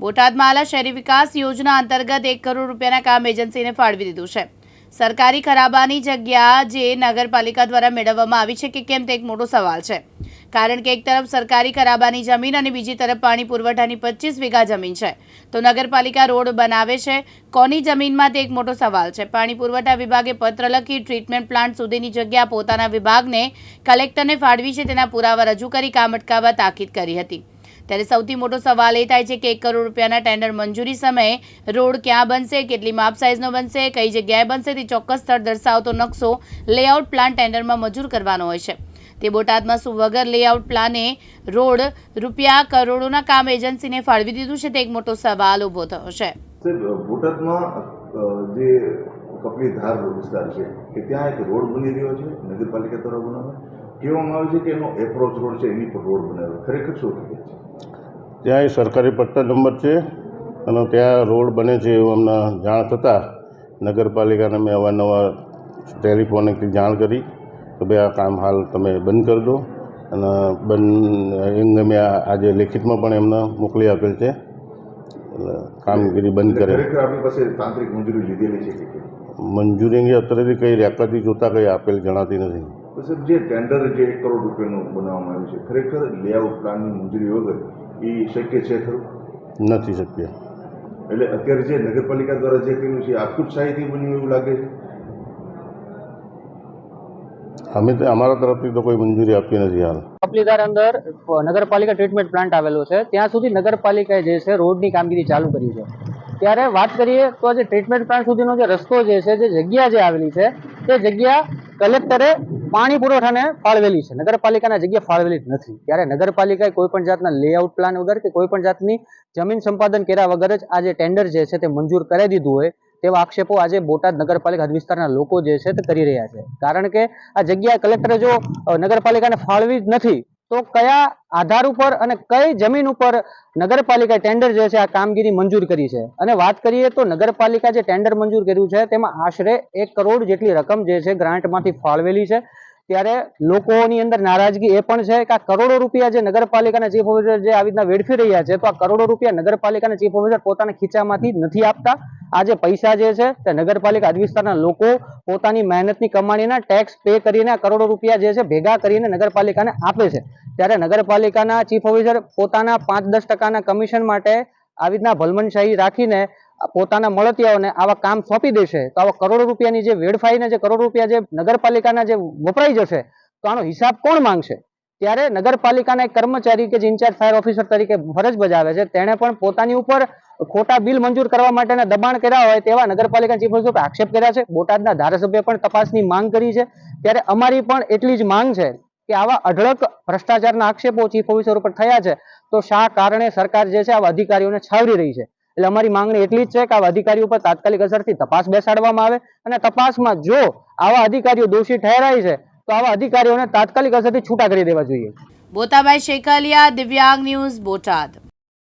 બોટાદમાં આલા શહેરી વિકાસ યોજના અંતર્ગત એક કરોડ રૂપિયાના કામ એજન્સીને ફાળવી દીધું છે. સરકારી ખરાબાની જગ્યા જે નગરપાલિકા દ્વારા મેળવવામાં આવી છે કે કેમ તે એક મોટો સવાલ છે. કારણ કે એક તરફ સરકારી ખરાબાની જમીન અને બીજી તરફ પાણી પુરવઠાની પચીસ વીઘા જમીન છે. તો નગરપાલિકા રોડ બનાવે છે, કોની જમીનમાં તે એક મોટો સવાલ છે. પાણી પુરવઠા વિભાગે પત્ર લખી ટ્રીટમેન્ટ પ્લાન્ટ સુધીની જગ્યા પોતાના વિભાગને કલેક્ટરને ફાળવી છે, તેના પુરાવા રજૂ કરી કામ અટકાવવા તાકીદ કરી હતી. ત્યારે સૌથી મોટો સવાલ એ થાય છે કે એક કરોડ રૂપિયાના ટેન્ડર મંજૂરી સમયે રોડ ક્યાં બનશે, કેટલી માપ સાઇઝનો બનશે, કઈ જગ્યાએ બનશે, તે ચોક્કસ સ્થળ દર્શાવતો નકશો લેઆઉટ પ્લાન ટેન્ડરમાં મંજૂર કરવાનો હોય છે. તે બોટાદમાં શું વગર લેઆઉટ પ્લાને રોડ રૂપિયા કરોડોના કામ એજન્સીને ફાળવી દીધું છે, તે એક મોટો સવાલ ઊભો થયો છે. બોટાદમાં જે કપલી ધાર વિસ્તાર છે કે ત્યાં એક રોડ બની રહ્યો છે, નગરપાલિકા બનાવે કહેવામાં આવે છે કે એનો એપ્રોચ રોડ છે એની પર રોડ બનાવ્યો. ખરેખર શું છે? ત્યાં એ સરકારી પટ્ટા નંબર છે અને ત્યાં રોડ બને છે એવું અમને જાણ થતાં નગરપાલિકાને મેં અવારનવાર ટેલિફોનિકથી જાણ કરી કે ભાઈ આ કામ હાલ તમે બંધ કરી દો અને બંધ એમને મેં આજે લેખિતમાં પણ એમને મોકલી આપેલ છે. એટલે કામગીરી બંધ કરે ખરેખર આપણી પાસે તાંત્રિક મંજૂરી લીધેલી છે મંજૂરી અંગે અત્યારેથી કંઈ રેકોર્ડથી જોતાં કંઈ આપેલ જણાતી નથી. તો સર જે ટેન્ડર જે એક કરોડ રૂપિયાનું બનાવવામાં આવ્યું છે ખરેખર લેઆઉટ પ્લાનની મંજૂરી વગર એ શક્ય છે ખરું? નથી શક્ય. એટલે અત્યારે જે નગરપાલિકા દ્વારા જે કર્યું છે આખું શાહીથી બન્યું એવું લાગે છે? અમે તો અમારા તરફથી તો કોઈ મંજૂરી આપી નથી હાલ. કપલીદાર અંદર નગરપાલિકા ટ્રીટમેન્ટ પ્લાન્ટ આવેલો છે. ત્યાં સુધી નગરપાલિકાએ જે છે રોડની કામગીરી ચાલુ કરી છે. ત્યારે વાત કરીએ તો જે ટ્રીટમેન્ટ પ્લાન્ટ સુધીનો જે રસ્તો જે છે જે જગ્યા જે આવેલી છે તે જગ્યા કલેક્ટરે પાણી પુરવઠાને ફાળવેલી છે. નગરપાલિકાના જગ્યા ફાળવેલી નથી. ત્યારે નગરપાલિકાએ કોઈ પણ જાતના લેઆઉટ પ્લાન વગર કે કોઈ પણ જાતની જમીન સંપાદન કર્યા વગર જ આ જે ટેન્ડર જે છે તે મંજૂર કરાવી દીધું હોય, તેવા આક્ષેપો આજે બોટાદ નગરપાલિકા હદ વિસ્તારના લોકો જે છે તે કરી રહ્યા છે. કારણ કે આ જગ્યા કલેક્ટરે જો નગરપાલિકાને ફાળવી જ નથી તો કયા આધાર ઉપર અને કઈ જમીન ઉપર નગરપાલિકાએ ટેન્ડર જે છે, આ કામગીરી મંજૂર કરી છે? અને વાત કરીએ તો નગરપાલિકા જે ટેન્ડર મંજૂર કર્યું છે, તેમાં આશરે એક કરોડ જેટલી રકમ જે છે ગ્રાન્ટમાંથી ફાળવેલી છે. ત્યારે લોકોની અંદર નારાજગી એ પણ છે કે આ કરોડો રૂપિયા જે નગરપાલિકાના ચીફ ઓફિસર જે આવી રીતના વેડફી રહ્યા છે, તો આ કરોડો રૂપિયા નગરપાલિકાના ચીફ ઓફિસર પોતાના ખીચામાંથી નથી આપતા. આ જે પૈસા જે છે તે નગરપાલિકા હદ વિસ્તારના લોકો પોતાની મહેનતની કમાણીના ટેક્સ પે કરીને આ કરોડો રૂપિયા જે છે ભેગા કરીને નગરપાલિકાને આપે છે. ત્યારે નગરપાલિકાના ચીફ ઓફિસર પોતાના પાંચ દસ ટકાના કમિશન માટે આવી રીતના ભલમનશાહી રાખીને પોતાના મળતિયાઓને આવા કામ સોંપી દેશે, તો આવા કરોડો રૂપિયાની જે વેડફાઈને જે કરોડો રૂપિયા જે નગરપાલિકાના જે વપરાઈ જશે, તો આનો હિસાબ કોણ માંગશે? ત્યારે નગરપાલિકાના એક કર્મચારી કે જે ઇન્ચાર્જ ફાયર ઓફિસર તરીકે ફરજ બજાવે છે, તેણે પણ પોતાની ઉપર ખોટા બિલ મંજૂર કરવા માટેના દબાણ કર્યા હોય તેવા નગરપાલિકા ચીફ ઓફિસર આક્ષેપ કર્યા છે. બોટાદના ધારાસભ્ય પણ તપાસની માંગ કરી છે. ત્યારે અમારી પણ એટલી જ માંગ છે કે આવા અઢળક ભ્રષ્ટાચારના આક્ષેપો ચીફ ઓફિસર ઉપર થયા છે, તો શા કારણે સરકાર જે છે આવા અધિકારીઓને છાવરી રહી છે? એટલે અમારી માંગણી એટલી જ છે કે આવા અધિકારીઓ પર તાત્કાલિક અસરથી તપાસ બેસાડવામાં આવે અને તપાસમાં જો આવા અધિકારીઓ દોષી ઠહેરાય છે, તો આવા અધિકારીઓને તાત્કાલિક અસરથી છૂટા કરી દેવા જોઈએ. બોતાભાઈ શેખાલિયા, દિવ્યાંગ ન્યૂઝ, બોટાદ.